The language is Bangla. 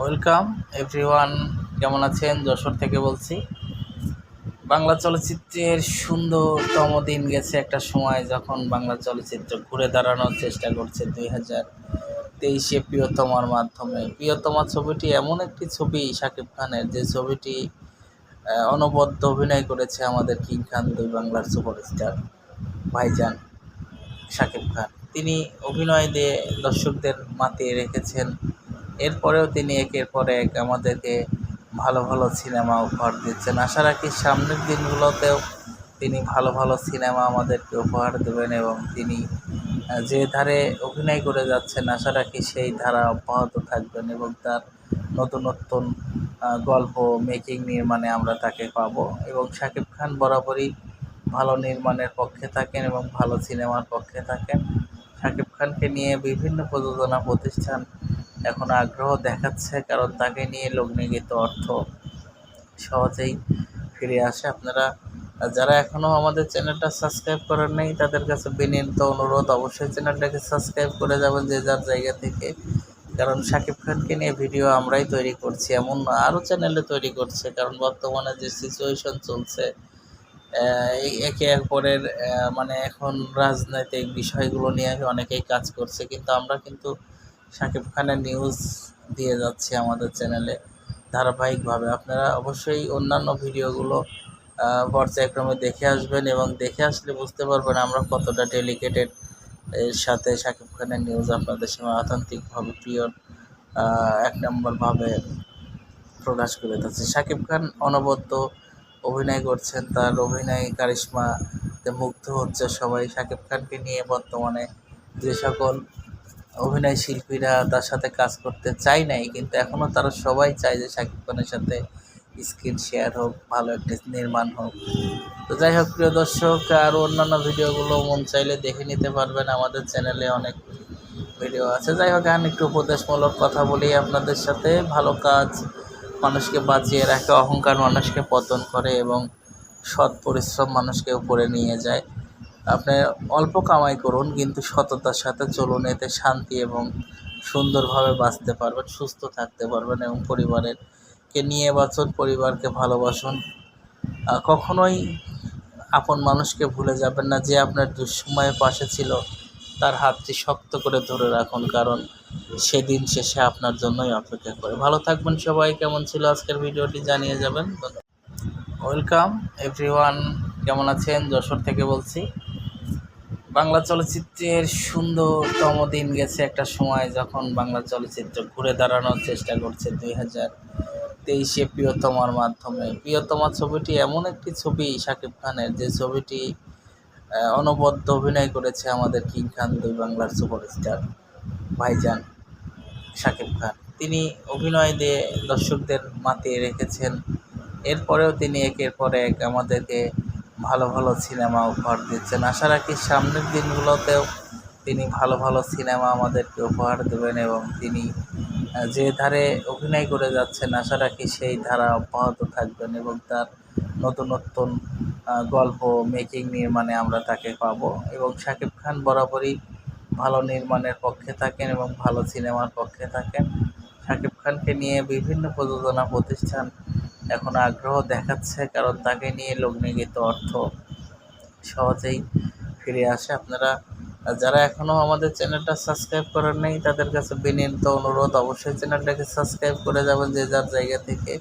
ওয়েলকাম এভরিওয়ান কেমন আছেন? যশোর থেকে বলছি। বাংলা চলচ্চিত্রের সুন্দরতম দিন গেছে একটা সময় যখন বাংলা চলচ্চিত্র ঘুরে দাঁড়ানোর চেষ্টা করছে দুই হাজার তেইশে প্রিয়তমার মাধ্যমে। প্রিয়তমা ছবিটি এমন একটি ছবি, শাকিব খানের, যে ছবিটি অনবদ্য অভিনয় করেছে আমাদের কিং খান, দুই বাংলার সুপারস্টার ভাইজান শাকিব খান। তিনি অভিনয় দিয়ে দর্শকদের মাতিয়ে রেখেছেন এরপরেও তিনি একের পর এক আমাদেরকে ভালো ভালো সিনেমা উপহার দিচ্ছেন। আশা রাখি সামনের দিনগুলোতেও তিনি ভালো ভালো সিনেমা আমাদেরকে উপহার দেবেন এবং তিনি যে ধারে অভিনয় করে যাচ্ছেন, আশা রাখি সেই ধারা অব্যাহত থাকবেন এবং তার নতুন নতুন গল্প মেকিং নির্মাণে আমরা তাকে পাবো এবং শাকিব খান বরাবরই ভালো নির্মাণের পক্ষে থাকেন এবং ভালো সিনেমার পক্ষে থাকেন। শাকিব খানকে নিয়ে বিভিন্ন প্রযোজনা প্রতিষ্ঠান এখন আগ্রহ দেখাচ্ছে কারণ তাকে নিয়ে লগ্নিগত অর্থ সহজেই ফিরে আসে। আপনারা যারা এখনও আমাদের চ্যানেলটা সাবস্ক্রাইব করেন নাই তাদের কাছে বিনীত অনুরোধ অবশ্যই চ্যানেলটাকে সাবস্ক্রাইব করে যাবেন যে যার জায়গা থেকে। কারণ শাকিব খানকে নিয়ে ভিডিও আমরাই তৈরি করছি এমন আরও চ্যানেলে তৈরি করছে। কারণ বর্তমানে যে সিচুয়েশন চলছে একে আহ, মানে এখন রাজনৈতিক বিষয়গুলো নিয়ে অনেকেই কাজ করছে। কিন্তু আমরা কিন্তু শাকিব খানের নিউজ দিয়ে যাচ্ছি আমাদের চ্যানেলে ধারাবাহিকভাবে। আপনারা অবশ্যই অন্যান্য ভিডিওগুলো পর্যায়ক্রমে দেখে আসবেন এবং দেখে আসলে বুঝতে পারবেন আমরা কতটা ডেলিকেটেড এর সাথে শাকিব খানের নিউজ আপনাদের সামনে অথেন্টিকভাবে পিওর এক নম্বরভাবে প্রকাশ করে যাচ্ছে শাকিব খান অনবদ্য অভিনয় করছেন, তার অভিনয় কারিশমাতে মুগ্ধ হচ্ছে সবাই। শাকিব খানকে নিয়ে বর্তমানে যে সকল অভিনয় শিল্পীরা তার সাথে কাজ করতে চায় নাই, কিন্তু এখনও তারা সবাই চায় যে শাকিব খানের সাথে স্ক্রিন শেয়ার হোক, ভালো একটা নির্মাণ হোক। তো যাই হোক, প্রিয় দর্শক, আর অন্যান্য ভিডিওগুলো মন চাইলে দেখে নিতে পারবেন আমাদের চ্যানেলে অনেক ভিডিও আছে। যাই হোক, এখন একটু উপদেশমূলক কথা বলি আপনাদের সাথে। ভালো কাজ মানুষকে বাঁচিয়ে রাখে, অহংকার মানুষকে পতন করে এবং সৎ পরিশ্রম মানুষকে উপরে নিয়ে যায়। আপনি অল্প কামাই করুন, কিন্তু সততার সাথে চলুন, এতে শান্তি এবং সুন্দরভাবে বাঁচতে পারবেন, সুস্থ থাকতে পারবেন এবং পরিবারের কে নিয়ে বাঁচুন, পরিবারকে ভালোবাসুন। কখনোই আপন মানুষকে ভুলে যাবেন না, যে আপনার দুঃসময়ে পাশে ছিল, তার হাতটি শক্ত করে ধরে রাখুন, কারণ সেদিন শেষে আপনার জন্যই অপেক্ষা করে। ভালো থাকবেন সবাই, কেমন ছিল আজকের ভিডিওটি জানিয়ে যাবেন। ওয়েলকাম এভরিওয়ান কেমন আছেন? যশোর থেকে বলছি। বাংলা চলচ্চিত্রের সুন্দরতম দিন গেছে একটা সময় যখন বাংলা চলচ্চিত্র ঘুরে দাঁড়ানোর চেষ্টা করছে দুই হাজার তেইশে প্রিয়তমার মাধ্যমে। প্রিয়তমা ছবিটি এমন একটি ছবি, শাকিব খানের, যে ছবিটি অনবদ্য অভিনয় করেছে আমাদের কিং খান দুই বাংলার সুপারস্টার ভাইজান শাকিব খান। তিনি অভিনয় দিয়ে দর্শকদের মাতিয়ে রেখেছেন। এরপরেও তিনি একের পর এক আমাদেরকে ভালো ভালো সিনেমা উপহার দিচ্ছেন। আশা রাখি সামনের দিনগুলোতেও তিনি ভালো ভালো সিনেমা আমাদেরকে উপহার দেবেন এবং তিনি যে ধারে অভিনয় করে যাচ্ছেন, আশা রাখি সেই ধারা অব্যাহত থাকবেন এবং তার নতুন নতুন গল্প মেকিং নির্মাণে আমরা তাকে পাবো এবং শাকিব খান বরাবরই ভালো নির্মাণের পক্ষে থাকেন এবং ভালো সিনেমার পক্ষে থাকেন। শাকিব খানকে নিয়ে বিভিন্ন প্রযোজনা প্রতিষ্ঠান এখন আগ্রহ দেখাচ্ছে, কারণ তাকে নিয়ে লগ্নিগীত অর্থ সহজেই ফিরে আসে। আপনারা, যারা এখনও আমাদের চ্যানেলটা সাবস্ক্রাইব করেন নাই, তাদের কাছে বিনীত অনুরোধ, অবশ্যই চ্যানেলটাকে সাবস্ক্রাইব করে যাবেন যে যার জায়গা থেকে